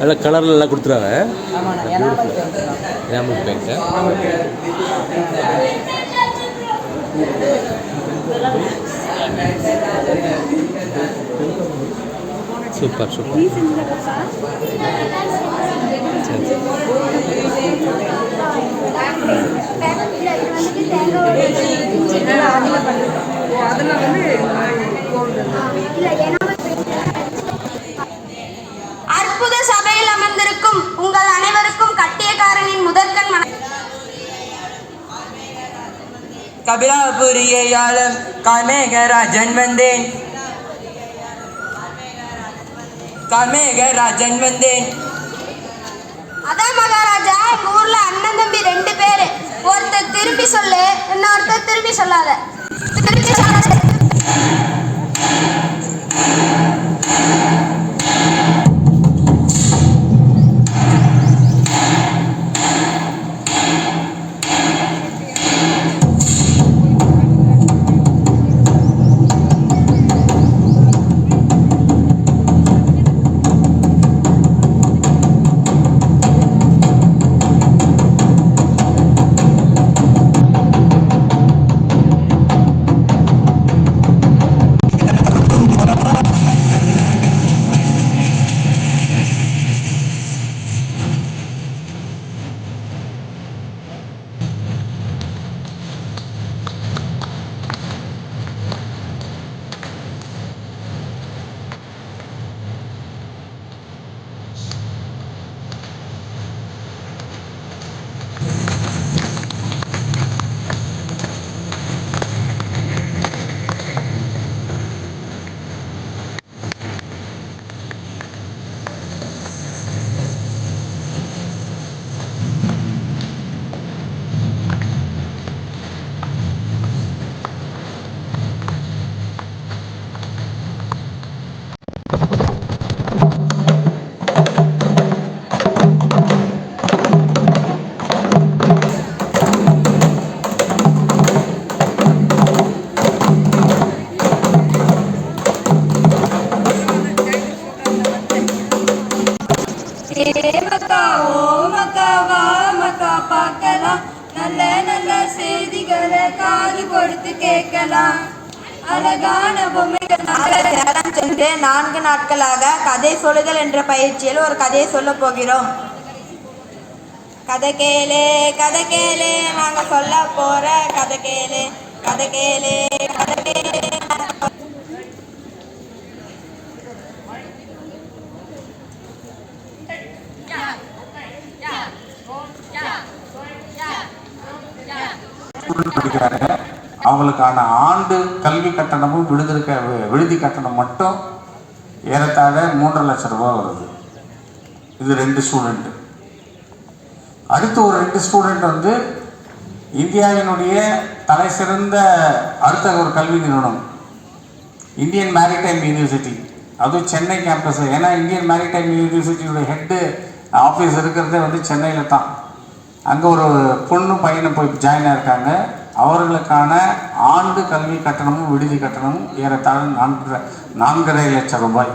நல்ல கலரில் எல்லாம் கொடுத்துருவாங்க. எனாமல் பெயிண்ட்டு சூப்பர் சூப்பர் சரி சரி அதில் வந்து கபிலாபுரியை ஆளும் காமேகராஜன் வந்தேன். காமேகராஜன் வந்தேன். அதான் மகாராஜா எங்க ஊர்ல அண்ணன் தம்பி ரெண்டு பேரு. ஒருத்தர் திரும்பி சொல்லு இன்னொருத்தர் திரும்பி சொல்லாத. திரும்பி கொடுத்து கேட்கலாம் அழகான பொம்மைகள் சென்று நான்கு நாட்களாக கதை சொல்லுதல் என்ற பயிற்சியில் ஒரு கதையை சொல்ல போகிறோம் கதை கேளு கதை கேளு நாங்க சொல்ல போற கதை கேளு கதை கேளு கதை கேளு Yeah. அவங்களுக்கான ஆண்டு கல்வி கட்டணமும் விடுதலை விடுதி கட்டணம் மட்டும் ஏறத்தாழ மூன்றரை லட்சம் ரூபாய் வருது. இது ரெண்டு ஸ்டூடெண்ட்டு அடுத்து ஒரு ரெண்டு ஸ்டூடெண்ட் வந்து இந்தியாவினுடைய தலை சிறந்த அடுத்த ஒரு கல்வி நிறுவனம். இந்தியன் மேரிடைம் யூனிவர்சிட்டி அதுவும் சென்னை கேம்பஸ் ஏன்னா இந்தியன் மேரிடைம் யூனிவர்சிட்டியோட ஹெட்டு ஆஃபீஸ் இருக்கிறதே வந்து சென்னையில் தான். அங்கே ஒரு பொண்ணு பையனை போய் ஜாயின் ஆயிருக்காங்க அவர்களுக்கான ஆண்டு கல்வி கட்டணமும் விடுதி கட்டணமும் ஏறத்தாழ நான்கு நான்கரை லட்சம் ரூபாய்.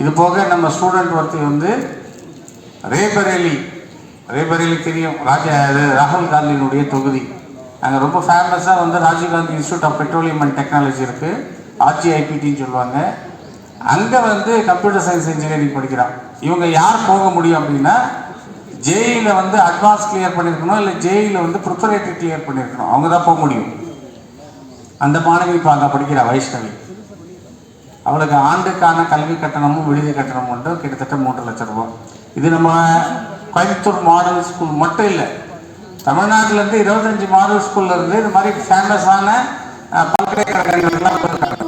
இது போக நம்ம ஸ்டூடெண்ட் ஒருத்தி வந்து ரேபரேலி ரேபரேலி தெரியும். ராஜா ராகுல் காந்தியினுடைய தொகுதி. அங்கே ரொம்ப ஃபேமஸாக வந்து Rajiv Gandhi institute of petroleum and technology இருக்குது ஆர்ஜிஐபிடின்னு சொல்லுவாங்க. அங்கே வந்து கம்ப்யூட்டர் சயின்ஸ் இன்ஜினியரிங் படிக்கிறான். இவங்க யார் போக முடியும் அப்படின்னா ஜேஇயில் வந்து அட்வான்ஸ் கிளியர் பண்ணியிருக்கணும் இல்லை ஜேஇயில் வந்து ப்ரிப்பரேட்டரி கிளியர் பண்ணியிருக்கணும் அவங்க தான் போக முடியும். அந்த மாணவி இப்போ அங்கே படிக்கிறா வைஷ்ணவி. அவளுக்கு ஆண்டுக்கான கல்வி கட்டணமும் விடுதி கட்டணமும் மட்டும் கிட்டத்தட்ட மூன்று லட்சம் ரூபாய். இது நம்ம கோயம்புத்தூர் மாடல் ஸ்கூல் மட்டும் இல்லை. தமிழ்நாட்டிலேருந்து இருபத்தஞ்சி மாடல் ஸ்கூல்ல இருந்து இது மாதிரி ஃபேமஸான பல்கலைக்கழகங்கள்லாம் போயிருக்காங்க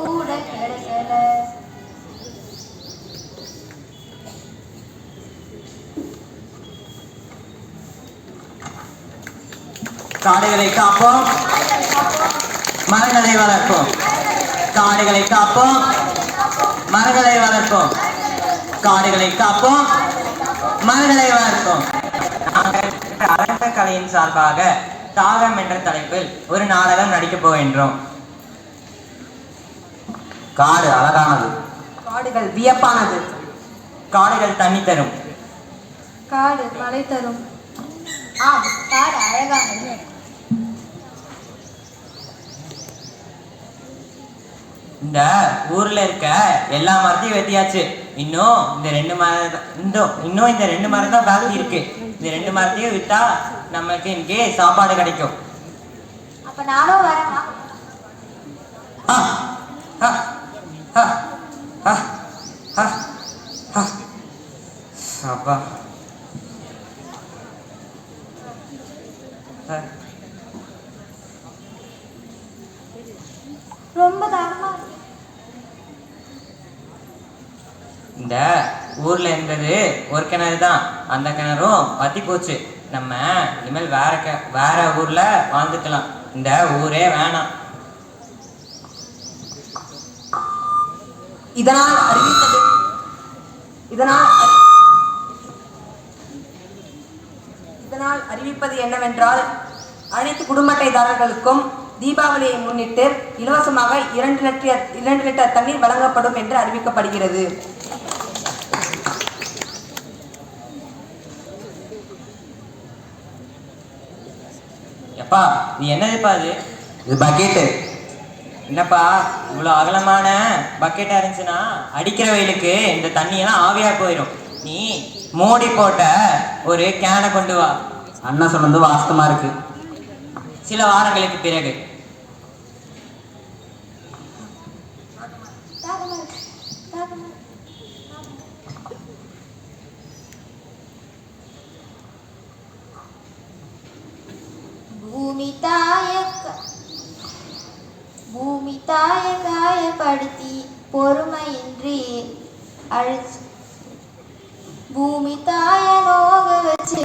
காடுகளை காப்போம். மரங்களை வளர்ப்போம். காடுகளை காப்போம். மரங்களை வளர்ப்போம். காடுகளை காப்போம். மரங்களை வளர்ப்போம். அரங்க கலையின் சார்பாக தாகம் என்ற தலைப்பில் ஒரு நாடகம் நடிக்கப் போகின்றோம். காடு அழகானது. காடுகள் வியப்பானது. காடுகள் தண்ணி தரும் காடு மழை தரும் ஆம் காடு அழகானது. இந்த ஊர்ல இருக்க எல்லா மரத்தையும் வெட்டியாச்சு. இன்னும் இந்த ரெண்டு மரம் இன்னும் இன்னும் இந்த ரெண்டு மரம் தான் பாக்கி இருக்கு. இந்த ரெண்டு மரத்தையும் வித்தா நமக்கு இங்கே சாப்பாடு கிடைக்கும். அப்ப நானும் வரேன். அப்பா. ரொம்ப தாகமா இருக்கு. இந்த ஊர்ல இருந்தது ஒரு கிணறு தான். அந்த கிணறும் பற்றி போச்சு. நம்ம இனிமேல் வேற க வேற ஊர்ல வாழ்ந்துக்கலாம். இந்த ஊரே வேணாம். இதனால் அறிவித்தது இதனால் இதனால் அறிவிப்பது என்னவென்றால் அனைத்து குடும்ப அட்டைதாரர்களுக்கும் தீபாவளியை முன்னிட்டு இலவசமாக இரண்டு லிட்டர் இரண்டு லிட்டர் தண்ணீர் வழங்கப்படும் என்று அறிவிக்கப்படுகிறது. பா நீ என்னதுப்பா அது? இது பக்கெட்டு என்னப்பா? இவ்வளோ அகலமான பக்கெட்டாக இருந்துச்சுன்னா அடிக்கிற வயலுக்கு இந்த தண்ணியெல்லாம் ஆவியாக போயிடும். நீ மூடி போட்ட ஒரு கேனை கொண்டு வா. அண்ணன் சொன்னது வாஸ்தமாக இருக்கு. சில வாரங்களுக்கு பிறகு. தாயக்க. பூமி தாய காயப்படுத்தி பொறுமையின்றி அழிச்சு பூமி தாய நோக வச்சு